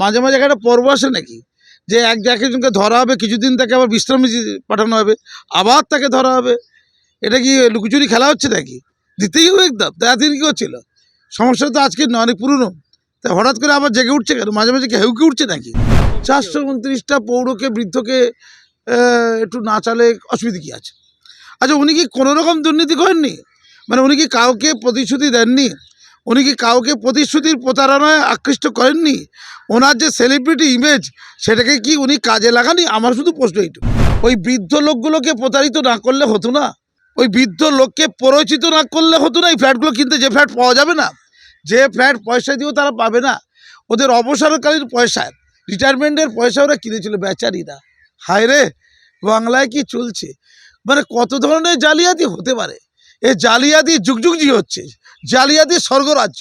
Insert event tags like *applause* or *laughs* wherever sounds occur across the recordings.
মাঝে মাঝে একটা পর্ব আসে নাকি? যে এক একজনকে ধরা হবে, কিছুদিন তাকে আবার বিশ্রামে পাঠানো হবে, আবার তাকে ধরা হবে। এটা কি লুকোচুরি খেলা হচ্ছে নাকি? দিতেই হবে একদম তা এতদিন কী হচ্ছিল? সমস্যা তো আজকে অনেক পুরনো। তা হঠাৎ করে আবার জেগে উঠছে কেন? মাঝে মাঝে কি হেউকে উঠছে নাকি? চারশো উনত্রিশটা পৌরকে, বৃদ্ধকে একটু না চালে অসুবিধা কী আছে? আচ্ছা উনি কি কোনো রকম দুর্নীতি করেননি? মানে উনি কি কাউকে প্রতিশ্রুতি দেননি? উনি কি কাউকে প্রতিশ্রুতির প্রতারণায় আকৃষ্ট করেননি? ওনার যে সেলিব্রিটি ইমেজ সেটাকে কি উনি কাজে লাগানি আমার শুধু প্রশ্ন এইটুকু ওই বৃদ্ধ লোকগুলোকে প্রতারিত না করলে হতো না? ওই বৃদ্ধ লোককে পরিচিত না করলে হতো না? এই ফ্ল্যাটগুলো কিনতে যে ফ্ল্যাট পাওয়া যাবে না? যে ফ্ল্যাট পয়সা দিয়েও তারা পাবে না। ওদের অবসরকালীন পয়সায় রিটায়ারমেন্টের পয়সা ওরা কিনেছিল বেচারিরা। হায় রে, বাংলায় কি চলছে? মানে কত ধরনের জালিয়াতি হতে পারে? এ জালিয়াতি যুগ যুগ জি হচ্ছে। জালিয়াতি স্বর্গরাজ্য।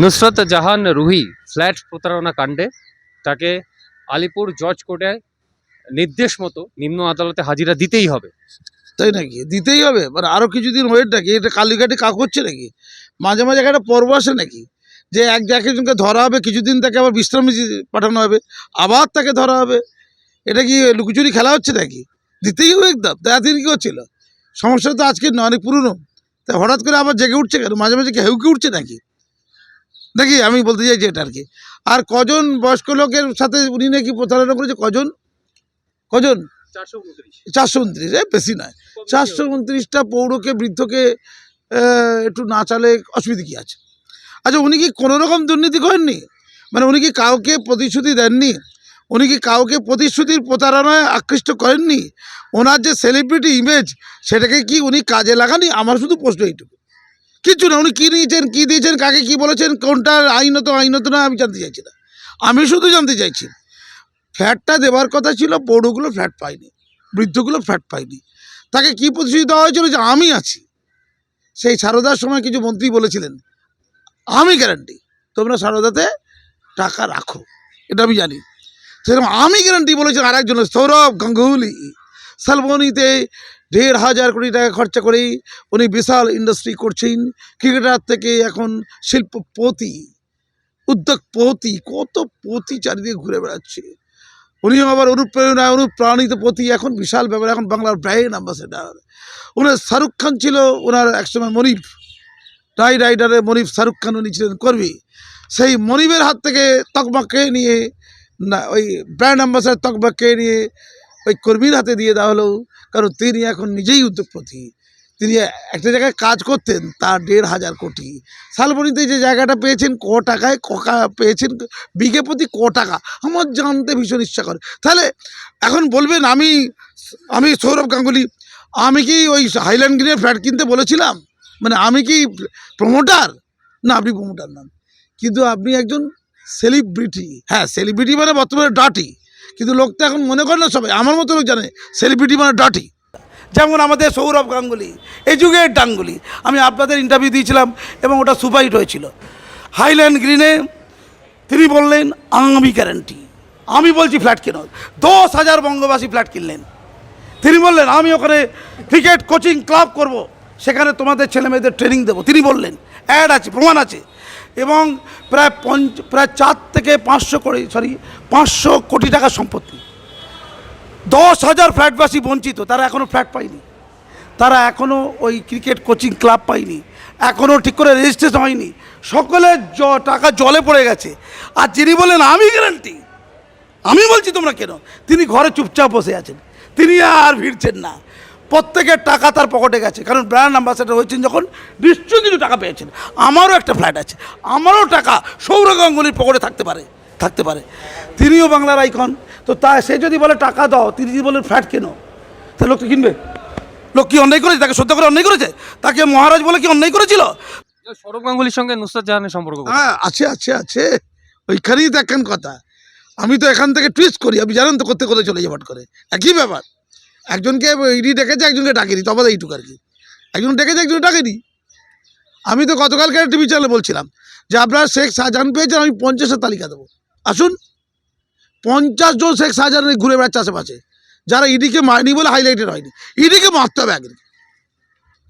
নুসরত জাহান রুহি ফ্ল্যাট প্রতারণা কাণ্ডে তাকে আলিপুর জজ কোর্টে নির্দেশ মতো নিম্ন আদালতে হাজিরা দিতেই হবে। তাই নাকি? দিতেই হবে? মানে আরও কিছুদিন ওয়েট নাকি? এটা কালীঘাটে কাক হচ্ছে নাকি? মাঝে মাঝে একটা পর্ব আসে নাকি? যে এক একজনকে ধরা হবে কিছুদিন তাকে আবার বিশ্রামে পাঠানো হবে আবার তাকে ধরা হবে। এটা কি লুকোচুরি খেলা হচ্ছে নাকি? দিতেই হবে একদম তা এতদিন কী হচ্ছিল? সমস্যা তো আজকে না অনেক পুরনো। তা হঠাৎ করে আবার জেগে উঠছে কেন? মাঝে মাঝে কি হেউকে উঠছে নাকি? নাকি আমি বলতে চাইছি এটা আর কি। আর কজন বয়স্ক লোকের সাথে উনি নাকি প্রতারণা করেছে? কজন? কজন? চারশো উনত্রিশ এ বেশি নয়। চারশো উনত্রিশটা পৌরকে বৃদ্ধকে একটু না চালে অসুবিধা কী আছে? আচ্ছা উনি কি কোনো রকম দুর্নীতি করেননি? মানে উনি কি কাউকে প্রতিশ্রুতি দেননি? উনি কি কাউকে প্রতিশ্রুতির প্রতারণায় আকৃষ্ট করেননি? ওনার যে সেলিব্রিটি ইমেজ সেটাকে কি উনি কাজে লাগানি আমার শুধু প্রশ্ন এইটুকু। কিছু না, উনি কী নিয়েছেন, কী দিয়েছেন, কাকে কী বলেছেন, কোনটা আইনত আইনত না, আমি জানতে চাইছি না। আমি শুধু জানতে চাইছি ফ্ল্যাটটা দেওয়ার কথা ছিল পৌরগুলো ফ্ল্যাট পায়নি, বৃদ্ধগুলো ফ্ল্যাট পায়নি। তাকে কি প্রতিশ্রুতি দেওয়া হয়েছিল? যে আমি আছি। সেই সারদার সময় কিছু মন্ত্রী বলেছিলেন আমি গ্যারান্টি তোমরা সারদাতে টাকা রাখো, এটা আমি জানি। সেরকম আমি গ্যারান্টি বলেছেন আর একজন সৌরভ গাঙ্গুলি। শালবনিতে দেড় হাজার কোটি টাকা খরচা করেই উনি বিশাল ইন্ডাস্ট্রি করছেন, ক্রিকেটার থেকে এখন শিল্পপতি, উদ্যোগপতি, কত পতি চারিদিকে ঘুরে বেড়াচ্ছে। উনিও আবার অনুপ্রেরণা, অনুপ্রাণিত প্রতি এখন বিশাল ব্যাপার, এখন বাংলার ব্র্যান্ড অ্যাম্বাসেডার ওনার শাহরুখ খান ছিল ওনার একসময় মনিফ রাই রাইডারে মনিফ শাহরুখ খান উনি ছিলেন কর্মী। সেই মনিফের হাত থেকে তকমাকে নিয়ে না, ওই ব্র্যান্ড অ্যাম্বাসেডার তকমাকে নিয়ে ওই কর্মীর হাতে দিয়ে দেওয়া হলো, কারণ তিনি এখন নিজেই উদ্যোগপতি। তিনি একটা জায়গায় কাজ করতেন, তার দেড় হাজার কোটি। শালবনিতে যে জায়গাটা পেয়েছেন, ক টাকায় ককা পেয়েছেন, বিঘে প্রতি ক টাকা। আমার জানতে ভীষণ ইচ্ছা করে। তাহলে এখন বলবেন আমি আমি সৌরভ গাঙ্গুলি, আমি কি ওই হাইল্যান্ড গ্রিনের ফ্ল্যাট কিনতে বলেছিলাম? মানে আমি কি প্রমোটার না, আপনি প্রমোটার নন। কিন্তু আপনি একজন সেলিব্রিটি হ্যাঁ সেলিব্রিটি মানে বর্তমানে ডাটি কিন্তু লোক তো এখন মনে করে না সবাই, আমার মতো লোক জানে সেলিব্রিটি মানে ডাটি যেমন আমাদের সৌরভ গাঙ্গুলি, এই যুগের ডাঙ্গুলি আমি আপনাদের ইন্টারভিউ দিয়েছিলাম এবং ওটা সুপারহিট হয়েছিল। হাইল্যান্ড গ্রিনে তিনি বললেন, আমি গ্যারান্টি আমি বলছি ফ্ল্যাট কেন? দশ হাজার বঙ্গবাসী ফ্ল্যাট কিনলেন। তিনি বললেন, আমি ওখানে ক্রিকেট কোচিং ক্লাব করব। সেখানে তোমাদের ছেলে মেয়েদের ট্রেনিং দেবো। তিনি বললেন অ্যাড আছে, প্রমাণ আছে। এবং প্রায় পঞ্চ, প্রায় চার থেকে পাঁচশো কোটি সরি পাঁচশো কোটি টাকার সম্পত্তি। দশ হাজার ফ্ল্যাটবাসী বঞ্চিত, তারা এখনও ফ্ল্যাট পায়নি। তারা এখনও ওই ক্রিকেট কোচিং ক্লাব পায়নি। এখনও ঠিক করে রেজিস্ট্রেশন হয়নি। সকলের জ, টাকা জলে পড়ে গেছে। আর যিনি বলেন আমি গ্যারান্টি আমি বলছি, তোমরা কেন? তিনি ঘরে চুপচাপ বসে আছেন। তিনি আর ভিড়ছেন না। প্রত্যেকের টাকা তার পকেটে গেছে। কারণ ব্র্যান্ড অ্যাম্বাসেডার হয়েছেন যখন নিশ্চয়ই কিছু টাকা পেয়েছেন। আমারও একটা ফ্ল্যাট আছে। আমারও টাকা সৌরভ গাঙ্গুলির পকেটে থাকতে পারে থাকতে পারে। তিনিও বাংলার আইকন তো তা সে যদি বলে টাকা দাও তিনি যদি বলেন ফ্ল্যাট কেন? তাহলে লোক তো কিনবে? লোক কি অন্যায় করেছে? তাকে সত্য করে অন্যায় করেছে? তাকে মহারাজ বলে কি অন্যায় করেছিল? সৌরভ গাঙ্গুলির সঙ্গে নুসরত জাহানের সম্পর্ক হ্যাঁ আছে আছে আছে। ওইখানেই দেখেন কথা। আমি তো এখান থেকে টুইস্ট করি। আপনি জানেন তো করতে কোথায় চলে যাবাট করে। একই ব্যাপার। একজনকে ইডি ডেকেছে একজনকে ডাকেনি তবে এইটুকু আর কি। একজন ডেকেছে একজন ডাকেনি। আমি তো গতকালকে টিভি চ্যানেলে বলছিলাম যে আপনারা শেখ শাহজাহান পেয়েছেন, আমি পঞ্চাশের তালিকা দেবো। আসুন, পঞ্চাশ জন শেখ শাহজাহান ঘুরে বেড়াচ্ছে আশেপাশে। যারা ইডিকে মারেনি বলে হাইলাইটেড হয়নি। ইডিকে মারতে হবে একদিন।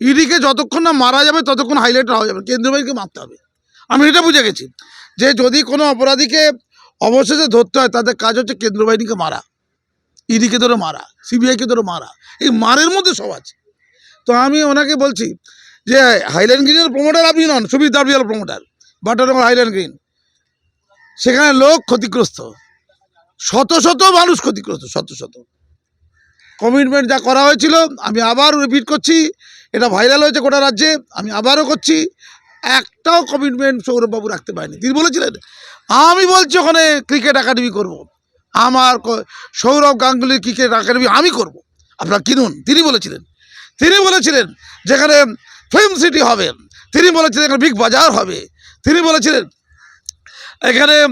ইডিকে যতক্ষণ না মারা যাবে, ততক্ষণ হাইলাইটেড হওয়া যাবে কেন্দ্রীয় বাহিনীকে মারতে হবে। আমি এটা বুঝে গেছি যে যদি কোনো অপরাধীকে অবশেষে ধরতে হয়, তাদের কাজ হচ্ছে কেন্দ্র বাহিনীকে মারা। ইডিকে ধরে মারা সিবিআইকে ধরে মারা, এই মারের মধ্যে সব আছে। তো আমি ওনাকে বলছি যে হাইল্যান্ড গ্রিনের প্রমোটার আপনি নন সুবিধ দাবিয়াল প্রমোটার বাটারনগর হাইল্যান্ড গ্রিন সেখানে লোক ক্ষতিগ্রস্ত, শত শত মানুষ ক্ষতিগ্রস্ত, শত শত। কমিটমেন্ট যা করা হয়েছিল, আমি আবার রিপিট করছি, এটা ভাইরাল হয়েছে গোটা রাজ্যে, আমি আবারও করছি, একটাও কমিটমেন্ট সৌরভবাবু রাখতে পারেনি। তিনি বলেছিলেন, আমি বলছি ওখানে ক্রিকেট একাডেমি করব। আমার সৌরভ গাঙ্গুলির ক্রিকেট একাডেমি আমি করব। আপনারা কিনুন। তিনি বলেছিলেন। তিনি বলেছিলেন যেখানে ফিল্ম সিটি হবে। তিনি বলেছিলেন এখানে বিগ বাজার হবে। তিনি বলেছিলেন এখানে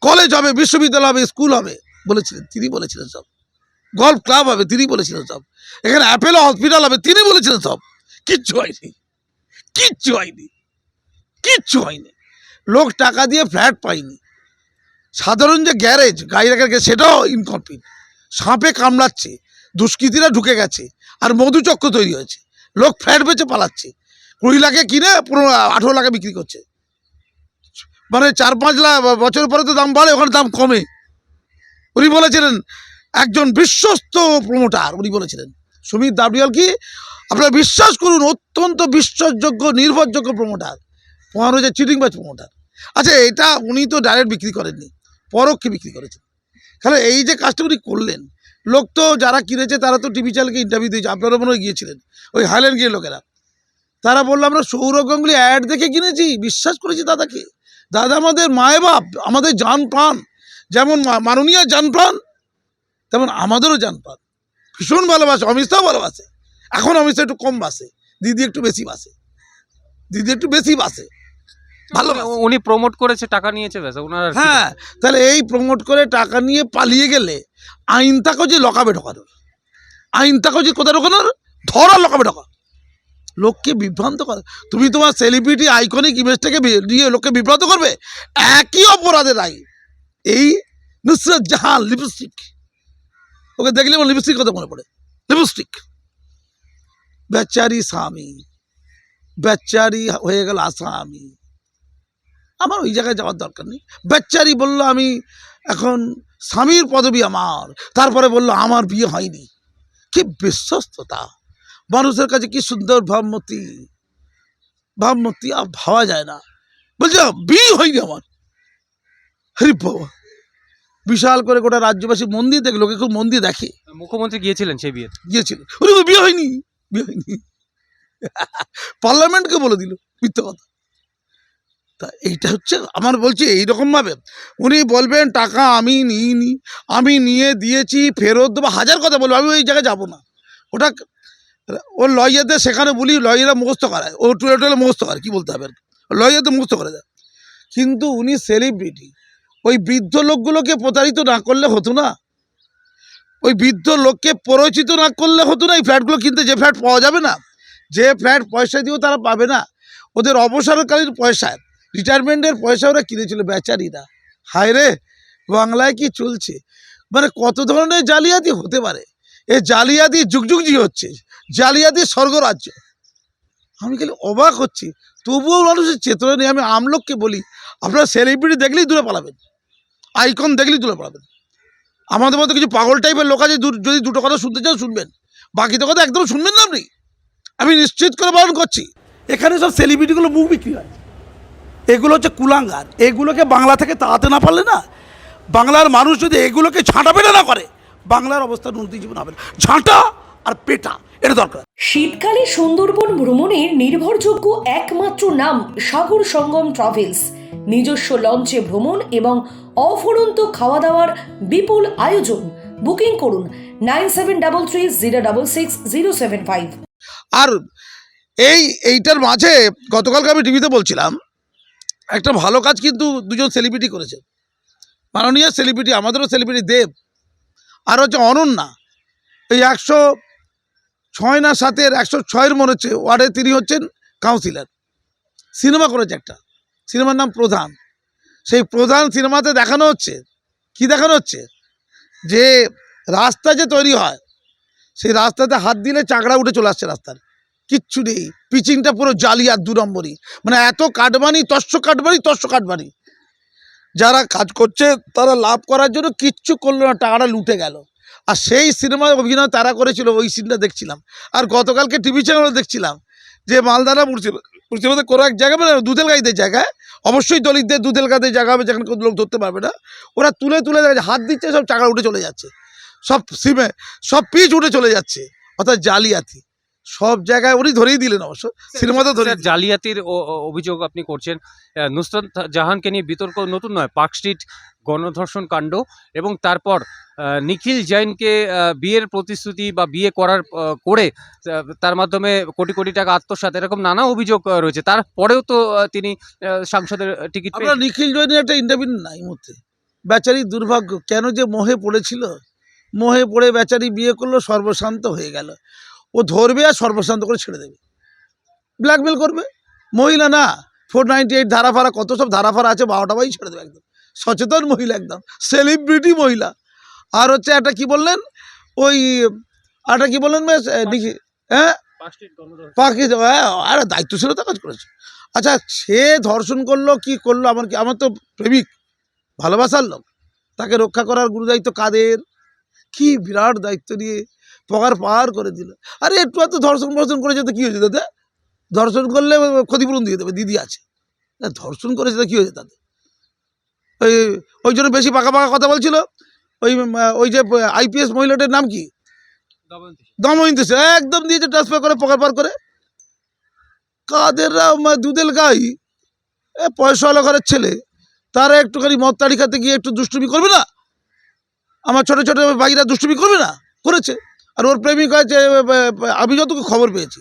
কলেজ হবে, বিশ্ববিদ্যালয় হবে স্কুল হবে। বলেছিলেন। তিনি বলেছিলেন সব। গল্ফ ক্লাব হবে, তিনি বলেছিলেন সব। এখানে অ্যাপেলো হসপিটাল হবে, তিনি বলেছিলেন সব। কিচ্ছু হয়নি। কিচ্ছু হয়নি। কিচ্ছু হয়নি। লোক টাকা দিয়ে ফ্ল্যাট পায়নি। সাধারণ যে গ্যারেজ, গাড়ি রাখার গ্যারেজ, সেটাও ইনকমপ্লিট সাঁপে কামড়াচ্ছে, দুষ্কৃতীরা ঢুকে গেছে, আর মধুচক্র তৈরি হয়েছে। লোক ফ্ল্যাট বেচে পালাচ্ছে। কুড়ি লাখে কিনে পনেরো, আঠেরো লাখে বিক্রি করছে। মানে চার পাঁচ লাখ বছর পরে তো দাম বাড়ে, ওখানে দাম কমে। উনি বলেছিলেন, একজন বিশ্বস্ত প্রমোটার উনি বলেছিলেন। সুমিত দাবরিয়াল কি? আপনারা বিশ্বাস করুন, অত্যন্ত বিশ্বাসযোগ্য, নির্ভরযোগ্য প্রমোটার পনেরো হাজার চিটিং বাজ প্রমোটার আচ্ছা এটা উনি তো ডাইরেক্ট বিক্রি করেননি। পরোক্ষে বিক্রি করেছেন তাহলে এই যে কাজটা উনি করলেন, লোক তো যারা কিনেছে তারা তো টিভি চ্যানেলকে ইন্টারভিউ দিয়েছে, আপনারা মনে হয় গিয়েছিলেন, ওই হাইল্যান্ড গিয়ে লোকেরা। তারা বলল, আমরা সৌরভ গাঙ্গুলি অ্যাড দেখে কিনেছি, বিশ্বাস করেছি দাদাকে। দাদা আমাদের মায় বাপ, আমাদের যান প্রাণ, যেমন মাননীয় জান প্রাণ, তেমন আমাদেরও জান প্রাণ। ভীষণ ভালোবাসে, অমিতাও ভালোবাসে। এখন অমিতা একটু কম বাসে, দিদি একটু বেশি বাসে। দিদি একটু বেশি বাসে। ভালো। উনি- উনি প্রমোট করেছে টাকা নিয়েছে ব্যাস ওনার হ্যাঁ তাহলে এই প্রমোট করে টাকা নিয়ে পালিয়ে গেলে আইন তাকে যে লকাবে ঢোকানোর আইন তাকে যে কোথায় ঢোকানোর? ধরা লকাবে ঢোকা লোককে বিভ্রান্ত করে তুমি তোমার সেলিব্রিটি আইকনিক ইমেজটাকে নিয়ে লোককে বিভ্রান্ত করবে? একই অপরাধের আইন। এই নুসরত জাহান লিপস্টিক ওকে দেখলে আমার লিপস্টিক কথা মনে পড়ে। লিপস্টিক বেচারি স্বামী বেচারি হয়ে গেল আসামি। আমার ওই জায়গায় যাওয়ার দরকার নেই। বেচারি বলল আমি এখন স্বামীর পদবি আমার। তারপরে বলল আমার বিয়ে হয়নি। কি বিশ্বস্ততা। মানুষের কাছে কি সুন্দর ভাবমতি ভাবমতি আর ভাবা যায় না। বলছে বিয়ে হয়নি আমার। হরি বাবা। বিশাল করে গোটা রাজ্যবাসী মন্দির দেখে লোকে খুব মন্দির দেখে। মুখ্যমন্ত্রী গিয়েছিলেন সেই বিয়ে গিয়েছিল। উনি বলল, বিয়ে হয়নি। বিয়ে হয়নি। *laughs* পার্লামেন্টকে বলে দিল মিথ্যা কথা। তা এইটা হচ্ছে আমার বলছি এইরকমভাবে। উনি বলবেন, টাকা আমি নিইনি, আমি নিয়ে দিয়েছি, ফেরত দেবো। হাজার কথা বলব, আমি ওই জায়গায় যাব না। ওটা ওর লয়ারদের সেখানে বলি, লয়াররা মুখস্থ করায়। ও টুয়ে টুয়ে মুখস্থ করে, কী বলতে হবে লয়ারদের মুখস্থ করে দেয়। কিন্তু উনি সেলিব্রিটি ওই বৃদ্ধ লোকগুলোকে প্রতারিত না করলে হতো না। ওই বৃদ্ধ লোককে পরিচিত না করলে হতো না, এই ফ্ল্যাটগুলো কিনতে। যে ফ্ল্যাট পাওয়া যাবে না, যে ফ্ল্যাট পয়সা দিয়েও তারা পাবে না। ওদের অবসরকালীন পয়সায় রিটায়ারমেন্টের পয়সা ওরা কিনেছিল, বেচারিরা। হায় রে বাংলায় কি চলছে? মানে কত ধরনের জালিয়াতি হতে পারে? এ জালিয়াতি যুগ যুগ জি হচ্ছে, জালিয়াতি স্বর্গরাজ্য। আমি খালি অবাক হচ্ছি। তবুও মানুষের চেতনা নেই। আমি আমলোককে বলি, আপনারা সেলিব্রিটি দেখলেই দূরে পালাবেন। আইকন দেখলেই দূরে পালাবেন। আমাদের মতো কিছু পাগল টাইপের লোক আছে যদি দুটো কথা শুনতে চান, শুনবেন। বাকি তো কথা একদম শুনবেন না আপনি? আমি নিশ্চিত করে বারণ করছি। এখানে সব সেলিব্রিটিগুলো মুখ বিক্রি হয়। এগুলো হচ্ছে কুলাঙ্গার। এগুলোকে বাংলা থেকে তাড়াতে না পারলে না বাংলার মানুষ যদি এগুলোকে ঝাঁটা পেটা না করে বাংলার অবস্থা উন্নতি জীবন হবে না। ঝাঁটা আর পেটা এটা দরকার। শীতকালে সুন্দরবন ভ্রমণের নির্ভরযোগ্য একমাত্র নাম সাগর সঙ্গম ট্রাভেলস। নিজস্ব লঞ্চে ভ্রমণ এবং অফুরন্ত খাওয়া দাওয়ার বিপুল আয়োজন। বুকিং করুন nine seven double three zero double six zero seven five. আর এই এইটার মাঝে গতকালকে আমি টিভিতে বলছিলাম একটা ভালো কাজ কিন্তু দুজন সেলিব্রিটি করেছে। মাননীয় সেলিব্রিটি আমাদেরও সেলিব্রিটি দেব। আর হচ্ছে অনন্যা। এই একশো ছয় না সাতের, একশো ছয়ের মনে হচ্ছে ওয়ার্ডে তিনি হচ্ছেন কাউন্সিলর সিনেমা করেছে একটা। সিনেমার নাম প্রধান। সেই প্রধান সিনেমাতে দেখানো হচ্ছে। কি দেখানো হচ্ছে? যে রাস্তা যে তৈরি হয়, সেই রাস্তাতে হাত দিলে চাকড়া উঠে চলে আসছে রাস্তার। কিচ্ছু নেই। পিচিংটা পুরো জালি আর দু নম্বরই। মানে এত কাটবানি তস্য কাটবানি তস্য কাটবানি। যারা কাজ করছে তারা লাভ করার জন্য কিচ্ছু করল না টাকাটা লুটে গেল। আর সেই সিনেমায় অভিনয় তারা করেছিল ওই সিনটা দেখছিলাম। আর গতকালকে টিভি চ্যানেলে দেখছিলাম যে মুর্শিদাবাদ মুর্শিদাবাদের কোনো এক জায়গা মানে দুধেল গাইদের জায়গায় অবশ্যই দলিতদের দুধেল গাইদের জায়গা হবে যেখানে কোনো লোক ধরতে পারবে না। ওরা তুলে তুলে দেখাচ্ছে, হাত দিচ্ছে সব চাকা উঠে চলে যাচ্ছে। সব সিমে সব পিচ উঠে চলে যাচ্ছে অর্থাৎ জালিয়াতি। সব জায়গায় উনি ধরেই দিলেন অবশ্য সিনেমাতে ধরে জালিয়াতির অভিযোগ আপনি করছেন। নুসরাত জাহানকে নিয়ে বিতর্ক নতুন নয় পার্ক স্ট্রিট গণধর্ষণ কাণ্ড এবং তারপর নিখিল জৈনকে বিয়ের প্রতিশ্রুতি বা বিয়ে করার করে তার মাধ্যমে কোটি কোটি টাকা আত্মসাৎ এরকম নানা অভিযোগ রয়েছে। তারপরেও তো তিনি সাংসদের টিকিট আমরা নিখিল জৈনের একটা ইন্টারভিউ না এই মুহূর্তে। বেচারি দুর্ভাগ্য কেন যে মোহে পড়েছিল? মোহে পড়ে বেচারি বিয়ে করল সর্বশান্ত হয়ে গেল। ও ধরবে আর সর্বশান্ত করে ছেড়ে দেবে। ব্ল্যাকমেল করবে। মহিলা না ফোর নাইনটি এইট ধারা ফারা কত সব ধারা ফারা আছে, বারোটা বাই ছেড়ে দেবে একদম। সচেতন মহিলা একদম। সেলিব্রিটি মহিলা। আর হচ্ছে একটা কি বললেন? ওই একটা কি বললেন হ্যাঁ? পাখি হ্যাঁ আরে দায়িত্বশীলতা কাজ করেছে। আচ্ছা সে ধর্ষণ করল, কি করল? আমার কি, আমার তো প্রেমিক, ভালোবাসার লোক। তাকে রক্ষা করার গুরুদায়িত্ব কাদের? কি বিরাট দায়িত্ব নিয়ে পগার পার করে দিল। আরে একটু এত ধর্ষণ ফর্ষণ করেছে তো কী হয়েছে তাতে? ধর্ষণ করলে ক্ষতিপূরণ দিয়ে দেবে দিদি আছে। না, ধর্ষণ করেছে তো কী হয়েছে তাতে? ওই ওই জন্য বেশি পাকা পাকা কথা বলছিল। ওই ওই যে আইপিএস মহিলাটার নাম কি? দময়ন্তী। সে একদম দিয়েছে ট্রান্সফার করে পকার পার করে। কাদেররা মা দুধেল গাই? এ পয়সাওয়ালা ঘরের ছেলে। তারা একটুখানি মদ তাড়ি খাতে গিয়ে একটু দুষ্টুমি করবে না? আমার ছোটো ছোটো ভাইরা দুষ্টুমি করবে না? করেছে। আর ওর প্রেমিক হয়েছে আমি যতটুকু খবর পেয়েছি।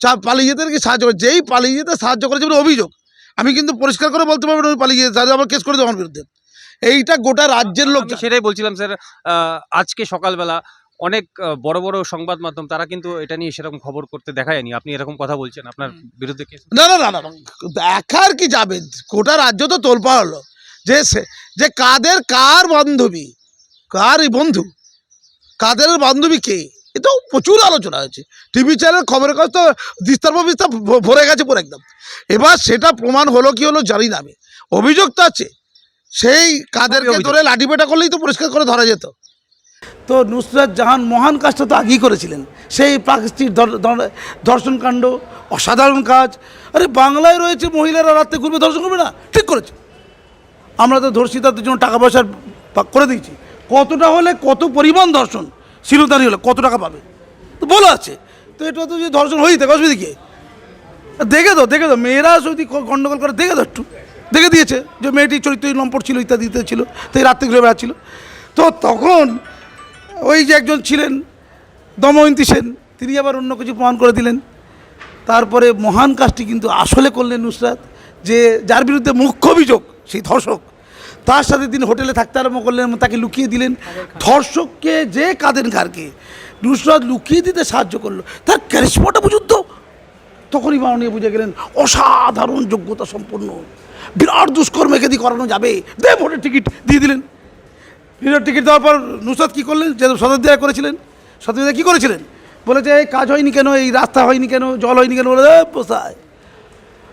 চা পালিয়ে যেতে নাকি সাহায্য করে যেই পালিয়ে যেতে সাহায্য করেছে বলে অভিযোগ আমি কিন্তু পরিষ্কার করে বলতে পারব না পালিয়ে যেতে আমার কেস করে দেবো আমার বিরুদ্ধে। এইটা গোটা রাজ্যের লোক সেটাই বলছিলাম স্যার আজকে সকালবেলা অনেক বড় বড় সংবাদ মাধ্যম তারা কিন্তু এটা নিয়ে সেরকম খবর করতে দেখা যায়নি আপনি এরকম কথা বলছেন আপনার বিরুদ্ধে কেস না না না না। দেখার কি যাবে? গোটা রাজ্য তো তোলপা হলো। যে সে- যে কাদের কার বান্ধবী কার বন্ধু কাদের বান্ধবী কে? এটাও প্রচুর আলোচনা হয়েছে। টিভি চ্যানেল খবরের কাজ তো বিস্তার বিস্তার ভরে গেছে পুরো একদম। এবার সেটা প্রমাণ হলো কি হলো জানি না আমি। অভিযোগ তো আছে। সেই কাদেরকে? ধরে লাঠিপেটা করলেই তো পরিষ্কার করে ধরা যেত। তো নুসরাত জাহান মহান কাজটা তো আগেই করেছিলেন। সেই প্রাকৃতিক ধর্ষণকাণ্ড অসাধারণ কাজ। আরে বাংলায় রয়েছে মহিলারা রাত্রে ঘুরবে ধর্ষণ করবে না? ঠিক করেছে। আমরা তো ধর্ষিতাদের জন্য টাকা পয়সা করে দিয়েছি। কতটা হলে কত পরিমাণ ধর্ষণ শিলতারি হলে কত টাকা পাবে? তো বলা আছে। তো এটা তো যদি ধর্ষণ হয়েই থাকে, অসুবিধা কি? দেখে তো দেখে তো মেয়েরা যদি গণ্ডগোল করে, দেখে তো একটু। দেখে দিয়েছে যে মেয়েটি চরিত্র লম্পট ছিল, ইত্যাদি ইত্যাদি ছিল, তো এই রাত্রে ঘুরে বেড়াচ্ছিল। তো তখন ওই যে একজন ছিলেন, দময়ন্তী সেন, তিনি আবার অন্য কিছু প্রমাণ করে দিলেন। তারপরে মহান কাজটি কিন্তু আসলে করলেন নুসরাত, যে যার বিরুদ্ধে মুখ্য অভিযোগ, সেই ধর্ষক তার সাথে তিনি হোটেলে থাকতে আরম্ভ করলেন এবং তাকে লুকিয়ে দিলেন। ধর্ষককে যে কাঁদেন ঘাড়কে নুসরাত লুকিয়ে দিতে সাহায্য করল। তার ক্যারিসমাটা বুঝুন তো। তখনই মাননীয় বুঝে গেলেন অসাধারণ যোগ্যতা সম্পন্ন। বিরাট দুষ্কর্ম একে দিয়ে করানো যাবে। দে ভোটের টিকিট দিয়ে দিলেন। ভোটের টিকিট দেওয়ার পর নুসরাত কী করলেন? যে সদস্যরা করেছিলেন। সদস্যরা কী করেছিলেন? বলেছে এই কাজ হয়নি কেন? এই রাস্তা হয়নি কেন? জল হয়নি কেন? বলে "এ, পোষায়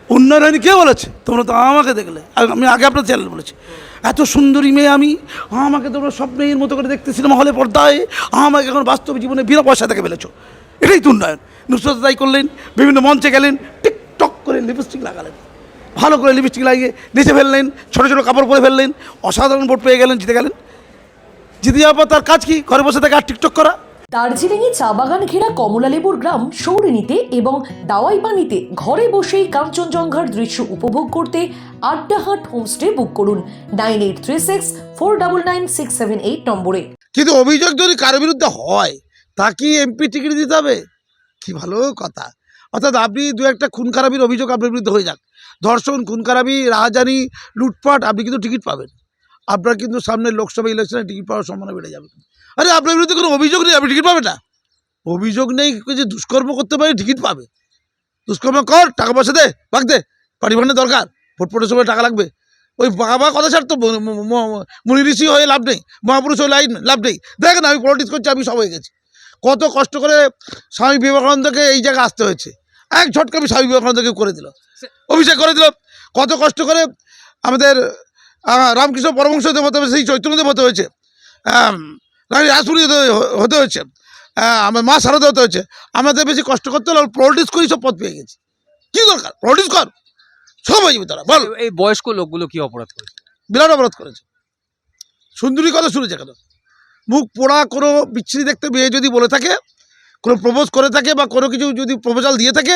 উন্নয়ন হয়নি। কে বলেছে? তোমরা তো আমাকে দেখলে। আমি আগে আপনার চ্যানেল বলেছি। এত সুন্দরী মেয়ে আমি। আমাকে তোমরা সব মেয়ের মতো করে দেখতে সিনেমা হলে পর্দায়। আমাকে এখন বাস্তব জীবনে বিনা পয়সা থেকে ফেলেছ। এটাই তো উন্নয়ন। নুসরত তাই করলেন, বিভিন্ন মঞ্চে গেলেন, টিকটক করে লিপস্টিক লাগালেন। ভালো করে লিপস্টিক লাগিয়ে নিচে ফেললেন, ছোটো ছোটো কাপড় পরে ফেললেন, অসাধারণ ভোট পেয়ে গেলেন, জিতে গেলেন। জিতে যাওয়ার পর তার কাজ কি? ঘরে বসে থেকে আর টিকটক করা? দার্জিলিংয়ে চা বাগান ঘেরা কমলালেবুর গ্রাম সৌরিনীতে এবং দাওয়াইবানিতে ঘরে বসেই কাঞ্চনজঙ্ঘার দৃশ্য উপভোগ করতে আড্ডাহাট হোমস্টে বুক করুন nine eight three six four double nine six seven eight নম্বরে। কিন্তু অভিযোগ যদি কারোর বিরুদ্ধে হয়, তা কি এমপি টিকিট দিতে হবে? কি ভালো কথা। অর্থাৎ আপনি দু একটা খুন খারাপির অভিযোগ আপনার বিরুদ্ধে হয়ে যাক। ধর্ষণ খুন খারাপি রাহাজানি, লুটপাট, আপনি কিন্তু টিকিট পাবেন। আপনার কিন্তু সামনে লোকসভা ইলেকশনে টিকিট পাওয়ার সম্ভাবনা বেড়ে যাবে। আরে আপনার বিরুদ্ধে কোনো অভিযোগ নেই, আপনি টিকিট পাবেন না। অভিযোগ নেই যে দুষ্কর্ম করতে পারে, টিকিট পাবে। দুষ্কর্ম কর, টাকা পয়সা দে বাগ দে পারি ভান্ডে দরকার, ভোট ফোটের সময় টাকা লাগবে। ওই বাবা কথা ছাড়তো মুনি ঋষি হয়ে লাভ নেই, মহাপুরুষ হয়ে লাইন, লাভ নেই। দেখেন আমি পলিটিক্স করছি, আমি সব হয়ে গেছি। কত কষ্ট করে স্বামী বিবেকানন্দকে এই জায়গায় আসতে হয়েছে। এক ঝটকা আমি স্বামী বিবেকানন্দকে করে দিল অভিষেক করে দিল কত কষ্ট করে আমাদের রামকৃষ্ণ পরমংসদেব হতে হয়েছে সেই চৈতন্যদেব হতে হয়েছে। রাসমণি হতে হতে হয়েছে আহ, আমার মা সারদা হতে হয়েছে আমাদের বেশি কষ্ট করতে হলো প্রডিউস করি সব পদ পেয়ে গেছি। কী দরকার? প্রডিউস কর। সব হয়ে যাবে তারা বল। এই বয়স্ক লোকগুলো কি অপরাধ করেছে? বিরাট অপরাধ করেছে। সুন্দরী কথা শুনেছে কেন? মুখ পোড়া কোনো বিচ্ছিরি দেখতে মেয়ে যদি বলে থাকে কোনো প্রপোজ করে থাকে বা কোনো কিছু যদি প্রপোজাল দিয়ে থাকে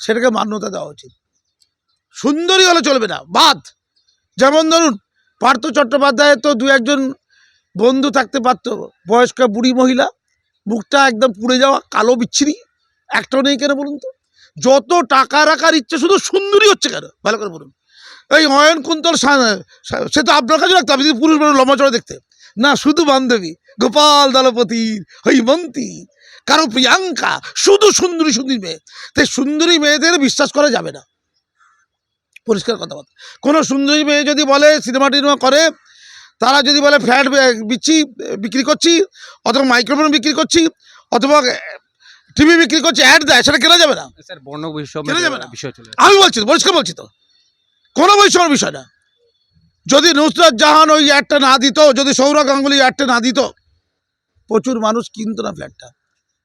সেটাকে মান্যতা দেওয়া উচিত। সুন্দরী হলে চলবে না বাদ। যেমন ধরুন পার্থ চট্টোপাধ্যায়ের তো দু একজন বন্ধু থাকতে পারতো। বয়স্ক বুড়ি মহিলা, মুখটা একদম পুড়ে যাওয়া, কালো বিচ্ছিরি। একটাও নেই কেন বলুন তো? যত টাকা রাখার ইচ্ছে, শুধু সুন্দরী হচ্ছে কেন? ভালো করে বলুন। এই অয়ন কুন্তল সা- তো আপনার কাছে রাখতে আপনি পুরুষ মানুষ লম্বা চড়া দেখতে। না, শুধু বান্ধবী, গোপাল দলপতির হৈমন্তী, কারও প্রিয়াঙ্কা, শুধু সুন্দরী সুন্দরী মেয়ে। তাই সুন্দরী মেয়েদের বিশ্বাস করা যাবে না। পরিষ্কার কথা বলতে। কোনো সুন্দরী মেয়ে যদি বলে সিনেমা টিনেমা করে তারা যদি বলে ফ্ল্যাট বিচ্ছি বিক্রি করছি অথবা মাইক্রোফোন বিক্রি করছি অথবা টিভি বিক্রি করছি অ্যাড দেয় সেটা কেনা যাবে না। কেন যাবে না? আমি বলছি পরিষ্কার বলছি তো। কোনো বৈষম্যের বিষয় না। যদি নুসরাত জাহান ওই অ্যাডটা না দিত যদি সৌরভ গাঙ্গুলি অ্যাডটা না দিত প্রচুর মানুষ কিনতো না ফ্ল্যাটটা।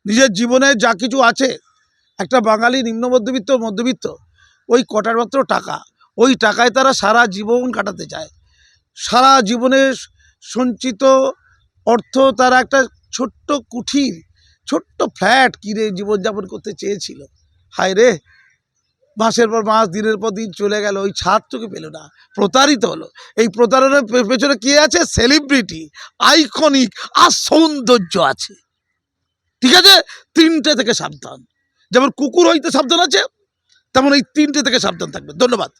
নিজের জীবনে যা কিছু আছে একটা বাঙালি নিম্ন মধ্যবিত্ত মধ্যবিত্ত ওই কটার মাত্র টাকা। ওই টাকায় তারা সারা জীবন কাটাতে চায়। সারা জীবনের সঞ্চিত অর্থ তারা একটা ছোট্ট কুঠির, ছোট্ট ফ্ল্যাট কিনে জীবনযাপন করতে চেয়েছিল। হায় রে! মাসের পর মাস, দিনের পর দিন চলে গেল, ওই ছাদ ছাদটুকু পেল না। প্রতারিত হলো। এই প্রতারণার পেছনে কে আছে? সেলিব্রিটি আইকনিক আর সৌন্দর্য আছে। ঠিক আছে? তিনটে থেকে সাবধান। যেমন কুকুর হইতে সাবধান আছে, তেমন এই তিনটে থেকে সাবধান থাকবে। ধন্যবাদ।